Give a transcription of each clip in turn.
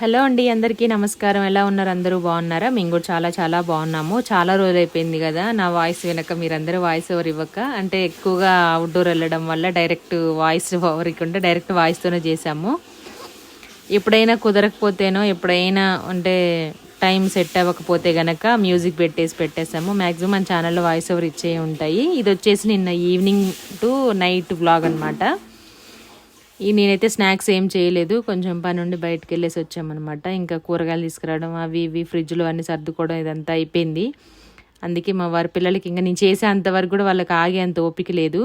Hello అండి అందరికీ నమస్కారం. ఎలా ఉన్నారు? అందరూ బాగున్నారా? మేము కూడా చాలా చాలా బాగున్నాము. చాలా రోజులు అయిపోయింది కదా నా వాయిస్ వినక మీరందరూ వాయిస్ ఓవర్ ఇవ్వక. అంటే ఎక్కువగా అవుట్డోర్ వెళ్ళడం వల్ల డైరెక్ట్ వాయిస్ ఓవర్ ఇవ్వకుండా డైరెక్ట్ వాయిస్తోనే చేసాము ఎప్పుడైనా కుదరకపోతేనో ఎప్పుడైనా అంటే టైం సెట్ అవ్వకపోతే గనక మ్యూజిక్ పెట్టేసి పెట్టేసాము మ్యాక్సిమం మన ఛానల్లో వాయిస్ ఓవర్ ఇచ్చే ఉంటాయి. ఇది వచ్చేసి నిన్న ఈవినింగ్ టు నైట్ వ్లాగ్ అనమాట ఈ నేనైతే స్నాక్స్ ఏం చేయలేదు. కొంచెం పని నుండి బయటకు వెళ్ళేసి వచ్చామన్నమాట. ఇంకా కూరగాయలు తీసుకురావడం అవి ఇవి ఫ్రిడ్జ్లో అన్ని సర్దుకోవడం ఇదంతా అయిపోయింది. అందుకే మా వారి పిల్లలకి ఇంకా నేను చేసే అంతవరకు కూడా వాళ్ళకి ఆగే అంత ఓపిక లేదు.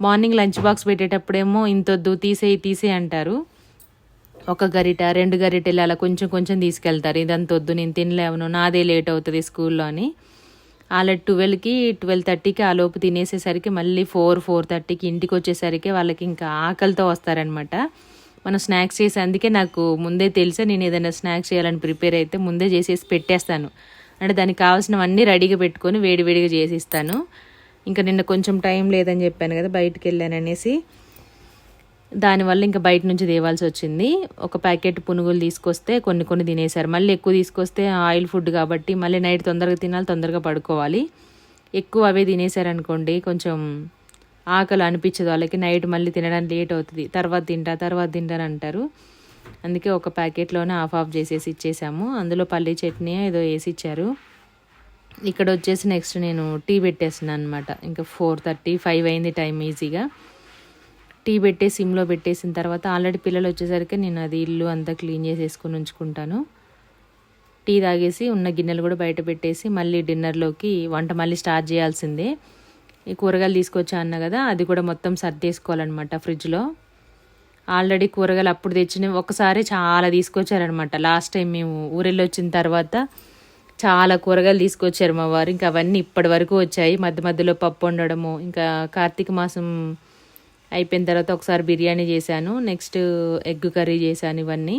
మార్నింగ్ లంచ్ బాక్స్ పెట్టేటప్పుడేమో ఇంతొద్దు తీసేయి తీసేయి అంటారు. ఒక గరిట రెండు గరిటెలు అలా కొంచెం కొంచెం తీసుకెళ్తారు. ఇదంతా వద్దు నేను తినలేవను నాదే లేట్ అవుతుంది స్కూల్లో అని. అలా ట్వెల్వ్కి ట్వెల్వ్ థర్టీకి ఆ లోపు తినేసేసరికి మళ్ళీ ఫోర్ ఫోర్ థర్టీకి ఇంటికి వచ్చేసరికి వాళ్ళకి ఇంకా ఆకలితో వస్తారనమాట మనం స్నాక్స్ చేసి అందుకే నాకు ముందే తెలిసే నేను ఏదైనా స్నాక్స్ చేయాలని ప్రిపేర్ అయితే ముందే చేసేసి పెట్టేస్తాను. అంటే దానికి కావాల్సినవన్నీ రెడీగా పెట్టుకొని వేడివేడిగా చేసి ఇస్తాను ఇంకా నిన్న కొంచెం టైం లేదని చెప్పాను కదా బయటికి వెళ్ళాను అనేసి దానివల్ల ఇంకా బయట నుంచి తేవాల్సి వచ్చింది. ఒక ప్యాకెట్ పునుగులు తీసుకొస్తే కొన్ని కొన్ని తినేశారు. మళ్ళీ ఎక్కువ తీసుకొస్తే ఆయిల్ ఫుడ్ కాబట్టి మళ్ళీ నైట్ తొందరగా తినాలి తొందరగా పడుకోవాలి. ఎక్కువ అవే తినేశారనుకోండి కొంచెం ఆకలి అనిపించదు వాళ్ళకి. నైట్ మళ్ళీ తినడానికి లేట్ అవుతుంది. తర్వాత తింటా తర్వాత తింటాను అంటారు. అందుకే ఒక ప్యాకెట్లోనే ఆఫ్ ఆఫ్ చేసేసి ఇచ్చేసాము. అందులో పల్లి చట్నీ ఏదో వేసి ఇచ్చారు. ఇక్కడ వచ్చేసి నెక్స్ట్ నేను టీ పెట్టేస్తున్నాను అనమాట ఇంకా ఫోర్ థర్టీ ఫైవ్ అయింది టైం ఈజీగా టీ పెట్టే సిమ్లో పెట్టేసిన తర్వాత ఆల్రెడీ పిల్లలు వచ్చేసరికి నేను అది ఇల్లు అంతా క్లీన్ చేసేసుకొని ఉంచుకుంటాను. టీ తాగేసి ఉన్న గిన్నెలు కూడా బయట పెట్టేసి మళ్ళీ డిన్నర్లోకి వంట మళ్ళీ స్టార్ట్ చేయాల్సిందే. ఈ కూరగాయలు తీసుకొచ్చా అన్న కదా అది కూడా మొత్తం సర్దేసుకోవాలన్నమాట ఫ్రిడ్జ్లో. ఆల్రెడీ కూరగాయలు అప్పుడు తెచ్చినవి ఒకసారి చాలా తీసుకొచ్చారనమాట లాస్ట్ టైం మేము ఊరెళ్ళి వచ్చిన తర్వాత చాలా కూరగాయలు తీసుకొచ్చారు మా వారు. ఇంకా అవన్నీ ఇప్పటి వరకు వచ్చాయి. మధ్య మధ్యలో పప్పు వండడము ఇంకా కార్తీక మాసం అయిపోయిన తర్వాత ఒకసారి బిర్యానీ చేశాను. నెక్స్ట్ ఎగ్ కర్రీ చేశాను ఇవన్నీ.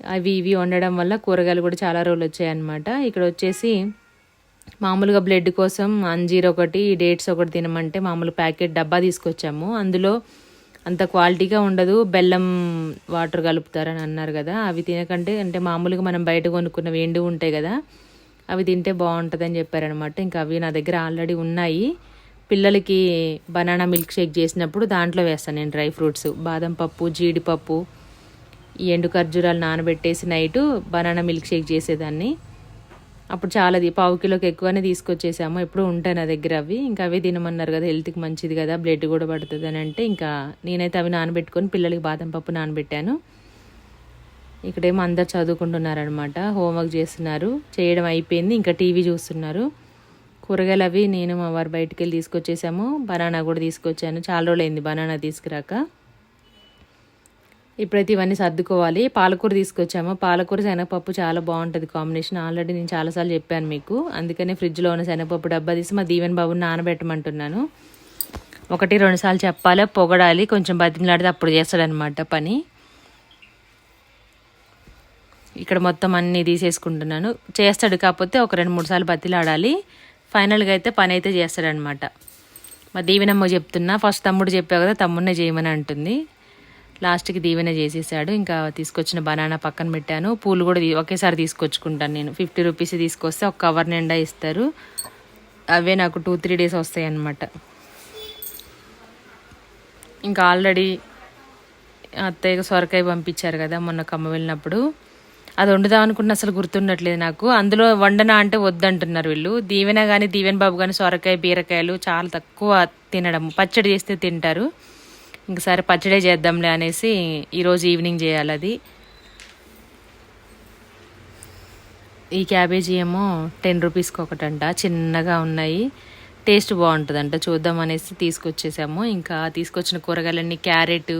అవి ఇవి వండడం వల్ల కూరగాయలు కూడా చాలా రోజులు వచ్చాయన్నమాట. ఇక్కడ వచ్చేసి మామూలుగా బ్లడ్ కోసం అంజీర్ ఒకటి డేట్స్ ఒకటి తినమంటే మామూలు ప్యాకెట్ డబ్బా తీసుకొచ్చాము. అందులో అంత క్వాలిటీగా ఉండదు. బెల్లం వాటర్ కలుపుతారని అన్నారు కదా. అవి తినకంటే అంటే మామూలుగా మనం బయట కొనుక్కున్నవి ఎండు ఉంటాయి కదా అవి తింటే బాగుంటుందని చెప్పారనమాట ఇంకా అవి నా దగ్గర ఆల్రెడీ ఉన్నాయి. పిల్లలకి బనానా మిల్క్ షేక్ చేసినప్పుడు దాంట్లో వేస్తాను నేను డ్రై ఫ్రూట్స్ బాదం పప్పు జీడిపప్పు ఈ ఎండు ఖర్జూరాలు నానబెట్టేసి నైటు బనానా మిల్క్ షేక్ చేసేదాన్ని. అప్పుడు చాలా పావు కిలోకి ఎక్కువనే తీసుకొచ్చేసాము. ఎప్పుడు ఉంటాయి నా దగ్గర అవి. ఇంకా అవే తినమన్నారు కదా హెల్త్కి మంచిది కదా బ్లడ్ కూడా పడుతుంది అని అంటే ఇంకా నేనైతే అవి నానబెట్టుకొని పిల్లలకి బాదం పప్పు నానబెట్టాను. ఇక్కడేమో అందరు చదువుకుంటున్నారనమాట హోంవర్క్ చేస్తున్నారు చేయడం అయిపోయింది ఇంకా టీవీ చూస్తున్నారు. కూరగాయలు అవి నేను మా వారు బయటికి వెళ్ళి తీసుకొచ్చేసాము. బనానా కూడా తీసుకొచ్చాను. చాలా రోజులైంది బనానా తీసుకురాక. ఇప్పుడైతే ఇవన్నీ సర్దుకోవాలి. పాలకూర తీసుకొచ్చాము. పాలకూర శనగపప్పు చాలా బాగుంటుంది కాంబినేషన్. ఆల్రెడీ నేను చాలాసార్లు చెప్పాను మీకు. అందుకనే ఫ్రిడ్జ్లో ఉన్న శనగపప్పు డబ్బా తీసి మా దీవెన్ బాబుని నానబెట్టమంటున్నాను. ఒకటి రెండు సార్లు చెప్పాలి? పొగడాలి. కొంచెం బతిమలాడితే అప్పుడు చేస్తాడనమాట పని. ఇక్కడ మొత్తం అన్నీ తీసేసుకుంటున్నాను. చేస్తాడు కాకపోతే ఒక రెండు మూడు సార్లు బతిలాడాలి. ఫైనల్గా అయితే పని అయితే చేస్తాడనమాట మా దీవెనమ్మ చెప్తున్నా ఫస్ట్ తమ్ముడు చెప్పావు కదా తమ్ముడినే చేయమని అంటుంది. లాస్ట్కి దీవెన చేసేసాడు. ఇంకా తీసుకొచ్చిన బనానా పక్కన పెట్టాను. పూలు కూడా ఒకేసారి తీసుకొచ్చుకుంటాను నేను. ఫిఫ్టీ రూపీస్ తీసుకొస్తే ఒక కవర్ నిండా ఇస్తారు. అవే నాకు టూ త్రీ డేస్ వస్తాయి అన్నమాట ఇంకా ఆల్రెడీ అత్తయ్య సొరకాయ పంపించారు కదా మొన్న కమ్మ వెళ్ళినప్పుడు. అది వండుదాం అనుకున్న అసలు గుర్తుండట్లేదు నాకు. అందులో వండనా అంటే వద్దంటున్నారు వీళ్ళు. దీవెన కానీ దీవెన బాబు కానీ సొరకాయ బీరకాయలు చాలా తక్కువ తినడం. పచ్చడి చేస్తే తింటారు. ఇంకసారి పచ్చడే చేద్దాంలే అనేసి ఈరోజు ఈవినింగ్ చేయాలి అది. ఈ క్యాబేజీ ఏమో టెన్ రూపీస్కి ఒకటంట. చిన్నగా ఉన్నాయి. టేస్ట్ బాగుంటుందంట. చూద్దాం అనేసి తీసుకొచ్చేసాము. ఇంకా తీసుకొచ్చిన కూరగాయలన్నీ క్యారెట్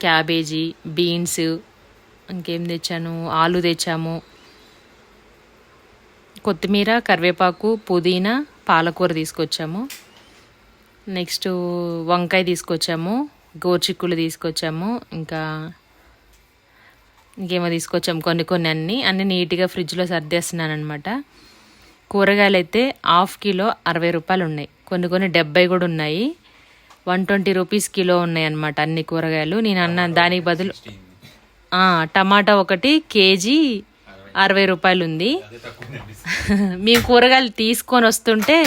క్యాబేజీ బీన్స్ ఇంకేం తెచ్చాను? ఆలు తెచ్చాము. కొత్తిమీర కరివేపాకు పుదీనా పాలకూర తీసుకొచ్చాము. నెక్స్ట్ వంకాయ తీసుకొచ్చాము. గోర్చిక్కులు తీసుకొచ్చాము. ఇంకా ఇంకేమో తీసుకొచ్చాము కొన్ని కొన్ని అన్నీ. అన్నీ నీట్గా ఫ్రిడ్జ్లో సర్దేస్తున్నాను అనమాట కూరగాయలు అయితే హాఫ్ కిలో అరవై రూపాయలు ఉన్నాయి. కొన్ని కొన్ని డెబ్బై కూడా ఉన్నాయి. వన్ ట్వంటీ రూపీస్ కిలో ఉన్నాయి అనమాట అన్ని కూరగాయలు. నేను అన్న దానికి బదులు టమాటా ఒకటి కేజీ అరవై రూపాయలు ఉంది మేము కూరగాయలు తీసుకొని వస్తుంటే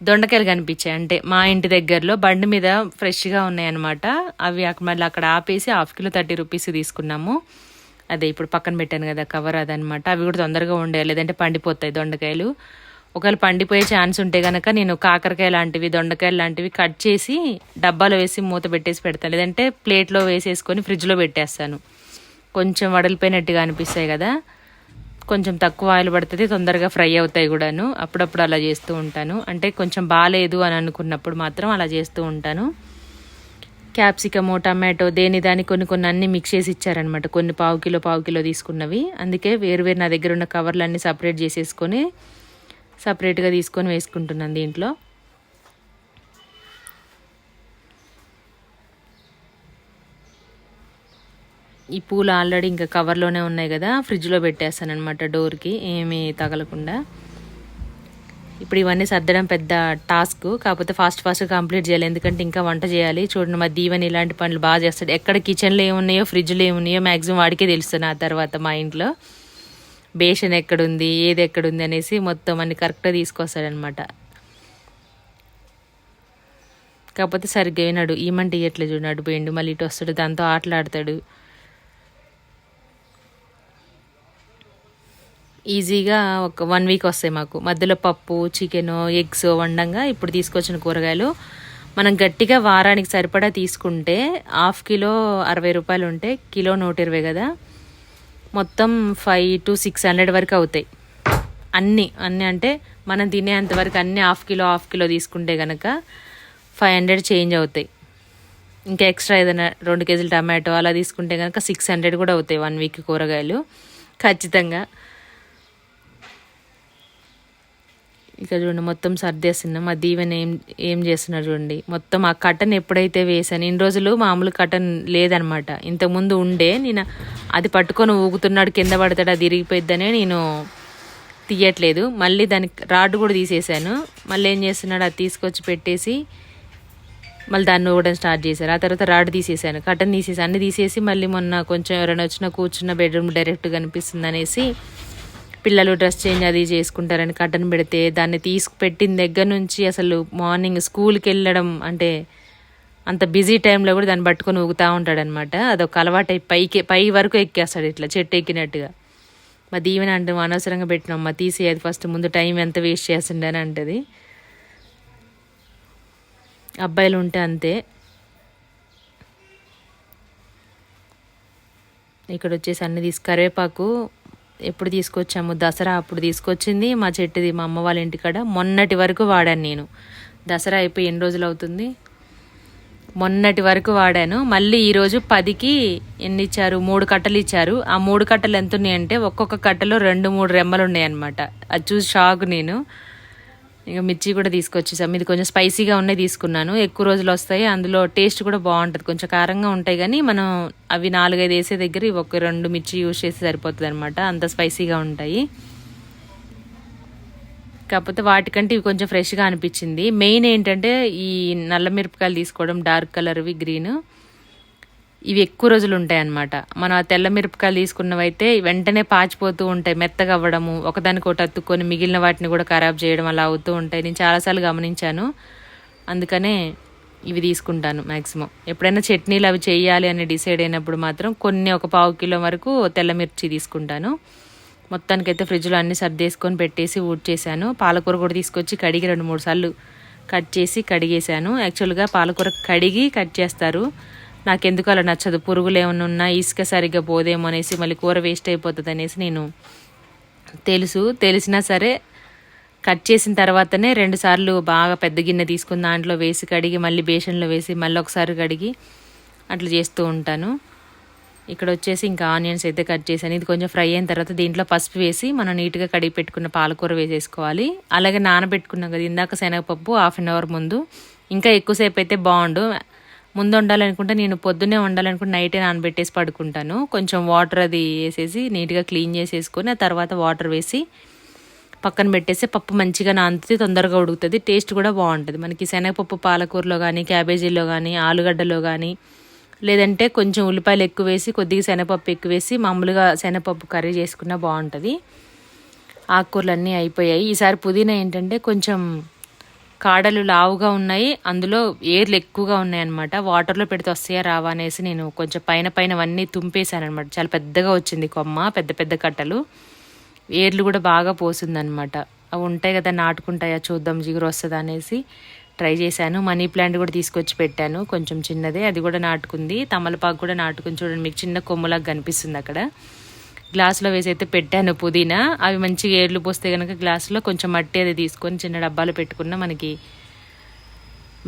దొండకాయలు కనిపించాయి. అంటే మా ఇంటి దగ్గరలో బండి మీద ఫ్రెష్గా ఉన్నాయన్నమాట. అవి అక్కడ మళ్ళీ అక్కడ ఆపేసి హాఫ్ కిలో థర్టీ రూపీస్ తీసుకున్నాము. అదే ఇప్పుడు పక్కన పెట్టాను కదా కవర్ అదనమాట అవి కూడా తొందరగా ఉండేవి లేదంటే పండిపోతాయి దొండకాయలు. ఒకవేళ పండిపోయే ఛాన్స్ ఉంటే కనుక నేను కాకరకాయ లాంటివి దొండకాయ లాంటివి కట్ చేసి డబ్బాలో వేసి మూత పెట్టేసి పెడతాను. లేదంటే ప్లేట్లో వేసేసుకొని ఫ్రిడ్జ్లో పెట్టేస్తాను. కొంచెం వడలిపోయినట్టుగా అనిపిస్తాయి కదా? కొంచెం తక్కువ ఆయిల్ పడుతుంది తొందరగా ఫ్రై అవుతాయి కూడాను. అప్పుడప్పుడు అలా చేస్తూ ఉంటాను. అంటే కొంచెం బాగాలేదు అని అనుకున్నప్పుడు మాత్రం అలా చేస్తూ ఉంటాను. క్యాప్సికము టమాటో దేని దాని కొన్ని కొన్ని అన్ని మిక్స్ చేసి ఇచ్చారనమాట కొన్ని పావు కిలో పావు కిలో తీసుకున్నవి. అందుకే వేరు వేరు నా దగ్గర ఉన్న కవర్లు అన్నీ సపరేట్ చేసేసుకొని సపరేట్గా తీసుకొని వేసుకుంటున్నాను దీంట్లో. ఈ పూలు ఆల్రెడీ ఇంకా కవర్లోనే ఉన్నాయి కదా ఫ్రిడ్జ్లో పెట్టేస్తాను అనమాట డోర్కి ఏమీ తగలకుండా. ఇప్పుడు ఇవన్నీ సర్దడం పెద్ద టాస్క్ కాకపోతే ఫాస్ట్ ఫాస్ట్ కంప్లీట్ చేయాలి ఎందుకంటే ఇంకా వంట చేయాలి. చూడండి మా దీవెని ఇలాంటి పనులు బాగా చేస్తాడు. ఎక్కడ కిచెన్లో ఏమున్నాయో ఫ్రిడ్జ్లో ఏమున్నాయో మ్యాక్సిమం వాడికే తెలుస్తుంది ఆ తర్వాత మా ఇంట్లో. బేషన్ ఎక్కడుంది ఏది ఎక్కడుంది అనేసి మొత్తం అన్ని కరెక్ట్గా తీసుకొస్తాడనమాట కాకపోతే సరిగ్గా వినాడు. ఈమంటే ఇయ్యట్లే చూడాడు పోయిండు మళ్ళీ ఇటు వస్తాడు. దాంతో ఆటలాడతాడు. ఈజీగా ఒక వన్ వీక్ వస్తాయి మాకు. మధ్యలో పప్పు చికెన్ ఎగ్స్ వండంగా ఇప్పుడు తీసుకొచ్చిన కూరగాయలు. మనం గట్టిగా వారానికి సరిపడా తీసుకుంటే హాఫ్ కిలో అరవై రూపాయలు ఉంటే కిలో నూట ఇరవై కదా. మొత్తం ఫైవ్ టు సిక్స్ హండ్రెడ్ వరకు అవుతాయి. అన్నీ అన్నీ అంటే మనం తినేంత వరకు అన్నీ హాఫ్ కిలో హాఫ్ కిలో తీసుకుంటే కనుక ఫైవ్ హండ్రెడ్ చేంజ్ అవుతాయి. ఇంకా ఎక్స్ట్రా ఏదైనా రెండు కేజీలు టమాటో అలా తీసుకుంటే కనుక సిక్స్ హండ్రెడ్ కూడా అవుతాయి వన్ వీక్ కూరగాయలు. ఖచ్చితంగా. ఇక చూడండి మొత్తం సర్దేస్తున్నాం మా దీవెన ఏం ఏం చేస్తున్నారు చూడండి. మొత్తం ఆ కటన్ ఎప్పుడైతే వేసాను ఇన్ని రోజులు మామూలు కటన్ లేదనమాట. ఇంతకుముందు ఉండే నేను అది పట్టుకొని ఊగుతున్నాడు కింద పడతాడు అది ఇరిగిపోయిద్దనే నేను తీయట్లేదు. మళ్ళీ దానికి రాడ్ కూడా తీసేసాను మళ్ళీ ఏం చేస్తున్నాడు అది తీసుకొచ్చి పెట్టేసి మళ్ళీ దాన్ని ఊగడం స్టార్ట్ చేశారు. ఆ తర్వాత రాడ్ తీసేసాను కటన్ తీసేసి అన్ని తీసేసి మళ్ళీ మొన్న కొంచెం ఎవరైనా వచ్చినా కూర్చున్న బెడ్రూమ్ డైరెక్ట్ కనిపిస్తుంది అనేసి పిల్లలు డ్రెస్ చేంజ్ అది చేసుకుంటారని కట్టను పెడితే దాన్ని తీసుకుపెట్టిన దగ్గర నుంచి అసలు మార్నింగ్ స్కూల్కి వెళ్ళడం అంటే అంత బిజీ టైంలో కూడా దాన్ని పట్టుకొని ఊగుతూ ఉంటాడనమాట. అదొక అలవాటు అయి పైకి పై వరకు ఎక్కేస్తాడు ఇట్లా చెట్టు ఎక్కినట్టుగా. మా దీవెన అంటే అనవసరంగా పెట్టినాం మా తీసేయదు ఫస్ట్ ముందు టైం ఎంత వేస్ట్ చేస్తుండే అని అంటది. అబ్బాయిలు ఉంటే అంతే. ఇక్కడ వచ్చేసి అన్ని తీసి కరివేపాకు ఎప్పుడు తీసుకొచ్చాము? దసరా అప్పుడు తీసుకొచ్చింది. మా చెట్టుది మా అమ్మ వాళ్ళ ఇంటికాడ మొన్నటి వరకు వాడాను నేను. దసరా అయిపోయి ఎన్ని రోజులు అవుతుంది? మొన్నటి వరకు వాడాను. మళ్ళీ ఈరోజు పదికి ఎన్ని ఇచ్చారు? మూడు కట్టలు ఇచ్చారు. ఆ మూడు కట్టలు ఎంత ఉన్నాయంటే ఒక్కొక్క కట్టలో రెండు మూడు రెమ్మలు ఉన్నాయన్నమాట. అది చూసి షాక్ నేను. ఇక మిర్చి కూడా తీసుకొచ్చేసాం. ఇది కొంచెం స్పైసీగా ఉన్నాయి తీసుకున్నాను. ఎక్కువ రోజులు వస్తాయి. అందులో టేస్ట్ కూడా బాగుంటుంది. కొంచెం కారంగా ఉంటాయి కానీ మనం అవి నాలుగైదు వేసే దగ్గర ఇవి ఒక రెండు మిర్చి యూజ్ చేసి సరిపోతుంది అనమాట అంత స్పైసీగా ఉంటాయి. కాకపోతే వాటికంటే ఇవి కొంచెం ఫ్రెష్గా అనిపించింది. మెయిన్ ఏంటంటే ఈ నల్ల మిరపకాయలు తీసుకోవడం డార్క్ కలర్వి గ్రీన్. ఇవి ఎక్కువ రోజులు ఉంటాయి అన్నమాట మనం ఆ తెల్ల మిరపకాయలు తీసుకున్నవైతే వెంటనే పాచిపోతూ ఉంటాయి మెత్తగా అవ్వడము ఒకదానికొకటి అత్తుకొని మిగిలిన వాటిని కూడా ఖరాబ్ చేయడం అలా అవుతూ ఉంటాయి. నేను చాలాసార్లు గమనించాను. అందుకనే ఇవి తీసుకుంటాను మ్యాక్సిమం ఎప్పుడైనా చట్నీలు అవి చేయాలి అని డిసైడ్ అయినప్పుడు మాత్రం కొన్ని ఒక పావు కిలో వరకు తెల్ల మిర్చి తీసుకుంటాను. మొత్తానికైతే ఫ్రిడ్జ్లో అన్ని సర్దేసుకొని పెట్టేసి ఊడ్చేసాను పాలకూర కూడా తీసుకొచ్చి కడిగి రెండు మూడు సార్లు కట్ చేసి కడిగేశాను. యాక్చువల్గా పాలకూర కడిగి కట్ చేస్తారు. నాకెందుకు అలా నచ్చదు? పురుగులు ఏమైనా ఉన్నా ఇసుక సరిగ్గా పోదేమో అనేసి మళ్ళీ కూర వేస్ట్ అయిపోతుంది అనేసి నేను తెలుసు. తెలిసినా సరే కట్ చేసిన తర్వాతనే రెండుసార్లు బాగా పెద్ద గిన్నె తీసుకుని దాంట్లో వేసి కడిగి మళ్ళీ బేషన్లో వేసి మళ్ళీ ఒకసారి కడిగి అట్లా చేస్తూ ఉంటాను. ఇక్కడ వచ్చేసి ఇంకా ఆనియన్స్ అయితే కట్ చేశాను. ఇది కొంచెం ఫ్రై అయిన తర్వాత దీంట్లో పసుపు వేసి మనం నీట్గా కడిగి పెట్టుకున్న పాలకూర వేసేసుకోవాలి. అలాగే నానబెట్టుకున్నాం కదా ఇందాక శనగపప్పు హాఫ్ అన్ అవర్ ముందు. ఇంకా ఎక్కువసేపు అయితే బాగుండు. ముందు వండాలనుకుంటే నేను పొద్దున్నే వండాలనుకుంటే నైటే నానబెట్టేసి పడుకుంటాను. కొంచెం వాటర్ అది వేసేసి నీట్గా క్లీన్ చేసేసుకొని ఆ తర్వాత వాటర్ వేసి పక్కన పెట్టేసి పప్పు మంచిగా నానుతుంది తొందరగా ఉడుకుతుంది. టేస్ట్ కూడా బాగుంటుంది. మనకి శనగపప్పు పాలకూరలో కానీ క్యాబేజీలో కానీ ఆలుగడ్డలో కానీ లేదంటే కొంచెం ఉల్లిపాయలు ఎక్కువ వేసి కొద్దిగా శనగపప్పు ఎక్కువ వేసి మామూలుగా శనగపప్పు కర్రీ చేసుకున్నా బాగుంటుంది. ఆకుకూరలు అన్నీ అయిపోయాయి. ఈసారి పుదీనా ఏంటంటే కొంచెం కాడలు లావుగా ఉన్నాయి. అందులో ఏర్లు ఎక్కువగా ఉన్నాయి అనమాట వాటర్లో పెడితే వస్తాయా రావా అనేసి నేను కొంచెం పైన పైన అవన్నీ తుంపేశాను అనమాట చాలా పెద్దగా వచ్చింది కొమ్మ పెద్ద పెద్ద కట్టలు. ఏర్లు కూడా బాగా పోసిందనమాట అవి ఉంటాయి కదా నాటుకుంటాయా చూద్దాం జిగురు వస్తుందా అనేసి ట్రై చేశాను. మనీ ప్లాంట్ కూడా తీసుకొచ్చి పెట్టాను. కొంచెం చిన్నదే అది కూడా నాటుకుంది. తమలపాకు కూడా నాటుకుని చూడండి మీకు చిన్న కొమ్ములాగా కనిపిస్తుంది అక్కడ. గ్లాసులో వేసి అయితే పెట్టాను పుదీనా. అవి మంచిగా ఏర్లు పోస్తే కనుక గ్లాసులో కొంచెం మట్టి అది తీసుకొని చిన్న డబ్బాలు పెట్టుకున్న మనకి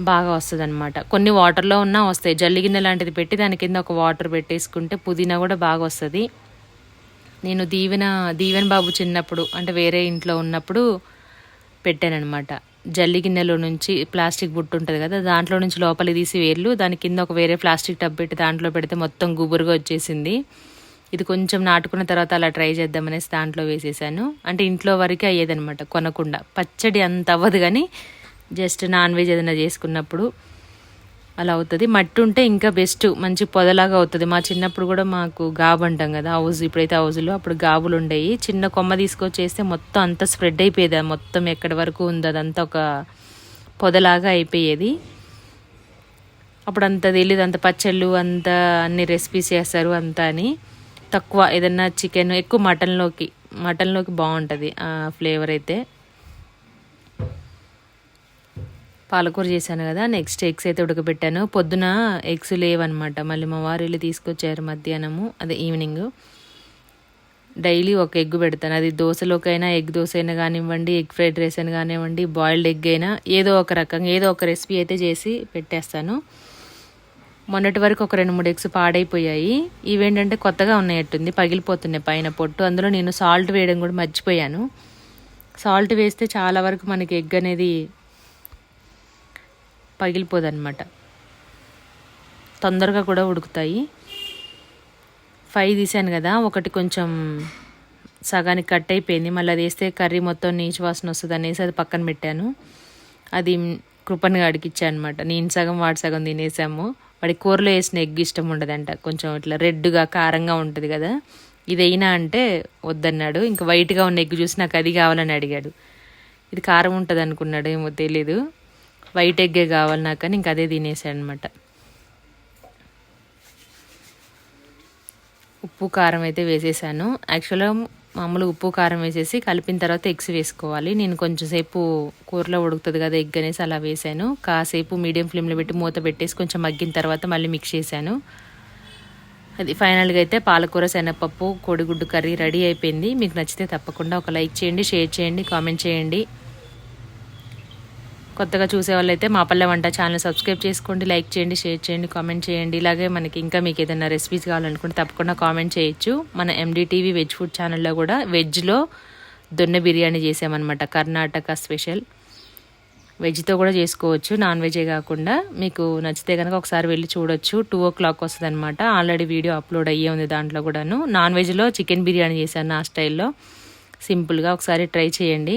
బాగా వస్తుంది అనమాట కొన్ని వాటర్లో ఉన్నా వస్తాయి. జల్లి గిన్నె లాంటిది పెట్టి దాని కింద ఒక వాటర్ పెట్టేసుకుంటే పుదీనా కూడా బాగా వస్తుంది. నేను దీవెన దీవెన్ బాబు చిన్నప్పుడు అంటే వేరే ఇంట్లో ఉన్నప్పుడు పెట్టానమాట జల్లి గిన్నెలో నుంచి ప్లాస్టిక్ బుట్ట ఉంటుంది కదా దాంట్లో నుంచి లోపలి తీసి వేర్లు దాని కింద ఒక వేరే ప్లాస్టిక్ టబ్ పెట్టి దాంట్లో పెడితే మొత్తం గుబురుగా వచ్చేసింది. ఇది కొంచెం నాటుకున్న తర్వాత అలా ట్రై చేద్దామనేసి దాంట్లో వేసేసాను. అంటే ఇంట్లో వరకే అయ్యేదనమాట కొనకుండా. పచ్చడి అంత అవ్వదు కానీ జస్ట్ నాన్ వెజ్ ఏదైనా చేసుకున్నప్పుడు అలా అవుతుంది. మట్టి ఉంటే ఇంకా బెస్ట్ మంచి పొదలాగా అవుతుంది. మా చిన్నప్పుడు కూడా మాకు గాబు అంటాం కదా హౌజ్ ఇప్పుడైతే హౌజ్లో అప్పుడు గాబులు ఉండేవి చిన్న కొమ్మ తీసుకొచ్చేస్తే మొత్తం అంతా స్ప్రెడ్ అయిపోయేది. మొత్తం ఎక్కడి వరకు ఉంది అదంతా ఒక పొదలాగా అయిపోయేది. అప్పుడు అంత తెలియదు అంత పచ్చళ్ళు అంత అన్ని రెసిపీస్ చేస్తారు అంతా అని. తక్కువ ఏదన్నా చికెన్ ఎక్కువ మటన్లోకి మటన్లోకి బాగుంటుంది ఆ ఫ్లేవర్ అయితే. పాలకూర చేశాను కదా నెక్స్ట్ ఎగ్స్ అయితే ఉడకబెట్టాను. పొద్దున ఎగ్స్ లేవన్నమాట. మళ్ళీ మా వారు వెళ్ళి తీసుకొచ్చారు మధ్యాహ్నము అదే ఈవినింగ్ డైలీ ఒక ఎగ్ పెడతాను. అది దోశలోకైనా ఎగ్ దోశ అయినా కానివ్వండి ఎగ్ ఫ్రైడ్ రైస్ అయినా కానివ్వండి బాయిల్డ్ ఎగ్ అయినా ఏదో ఒక రకంగా ఏదో ఒక రెసిపీ అయితే చేసి పెట్టేస్తాను. మొన్నటి వరకు ఒక రెండు మూడు ఎగ్స్ పాడైపోయాయి. ఇవేంటంటే కొత్తగా ఉన్నాయట్టుంది. పగిలిపోతున్నాయి పైన పొట్టు. అందులో నేను సాల్ట్ వేయడం కూడా మర్చిపోయాను. సాల్ట్ వేస్తే చాలా వరకు మనకి ఎగ్ అనేది పగిలిపోదన్నమాట. తొందరగా కూడా ఉడుకుతాయి. ఫైవ్ తీసాను కదా. ఒకటి కొంచెం సగానికి కట్ అయిపోయింది. మళ్ళీ అది వేస్తే కర్రీ మొత్తం నీచు వాసన వస్తుంది అనేసి అది పక్కన పెట్టాను. అది కృపన్ గాడికి ఇచ్చాను అనమాట నేను సగం వాడు సగం తినేసాము. వాడి కూరలో వేసిన ఎగ్ ఇష్టం ఉండదంట. కొంచెం ఇట్లా రెడ్గా కారంగా ఉంటుంది కదా. ఇది అయినా అంటే వద్దన్నాడు. ఇంకా వైట్గా ఉన్న ఎగ్ చూసి నాకు అది కావాలని అడిగాడు. ఇది కారం ఉంటుంది అనుకున్నాడు ఏమో తెలీదు. వైట్ ఎగ్గే కావాలి నాకు అని ఇంక అదే తినేసాడు అనమాట ఉప్పు కారం అయితే వేసేసాను. యాక్చువల్గా మామూలుగా ఉప్పు కారం వేసేసి కలిపిన తర్వాత ఎగ్స్ వేసుకోవాలి. నేను కొంచెం సేపు కూరలో ఉడుకుతుంది కదా ఎగ్ అనేసి అలా వేసాను. కాసేపు మీడియం ఫ్లేమ్లో పెట్టి మూత పెట్టేసి కొంచెం మగ్గిన తర్వాత మళ్ళీ మిక్స్ చేశాను. అది ఫైనల్గా అయితే పాలకూర శనగపప్పు కోడిగుడ్డు కర్రీ రెడీ అయిపోయింది. మీకు నచ్చితే తప్పకుండా ఒక లైక్ చేయండి షేర్ చేయండి కామెంట్ చేయండి. కొత్తగా చూసే వాళ్ళైతే మా పల్లె వంట ఛానల్ సబ్స్క్రైబ్ చేసుకోండి లైక్ చేయండి షేర్ చేయండి కామెంట్ చేయండి. ఇలాగే మనకి ఇంకా మీకు ఏదైనా రెసిపీస్ కావాలనుకుంటే తప్పకుండా కామెంట్ చేయొచ్చు. మన ఎండిటీవీ వెజ్ ఫుడ్ ఛానల్లో కూడా వెజ్లో దొన్నె బిర్యానీ చేసామన్నమాట కర్ణాటక స్పెషల్. వెజ్తో కూడా చేసుకోవచ్చు నాన్ వెజే కాకుండా. మీకు నచ్చితే కనుక ఒకసారి వెళ్ళి చూడొచ్చు టూ ఓ క్లాక్ వస్తుంది అనమాట ఆల్రెడీ వీడియో అప్లోడ్ అయ్యే ఉంది దాంట్లో కూడాను. నాన్ వెజ్లో చికెన్ బిర్యానీ చేశాను నా స్టైల్లో. సింపుల్గా ఒకసారి ట్రై చేయండి.